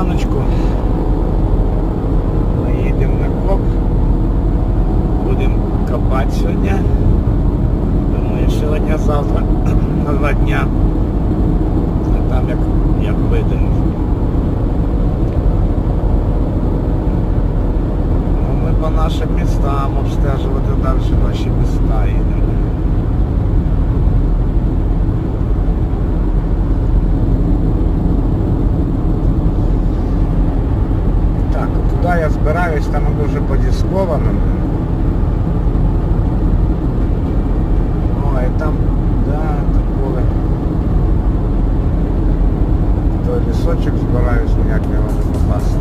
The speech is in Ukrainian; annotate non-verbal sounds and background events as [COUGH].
стояночку. Ми їдемо на кок, Будемо копати сьогодні. Думаю, сьогодні-завтра [CLEARS THROAT] на два дня. А там як, як ну, Ми По нашим містам обстежувати далі наші міста. куда я собираюсь, там это уже подискованно. О, и там, да, такое. То лесочек собираюсь, никак не могу попасть.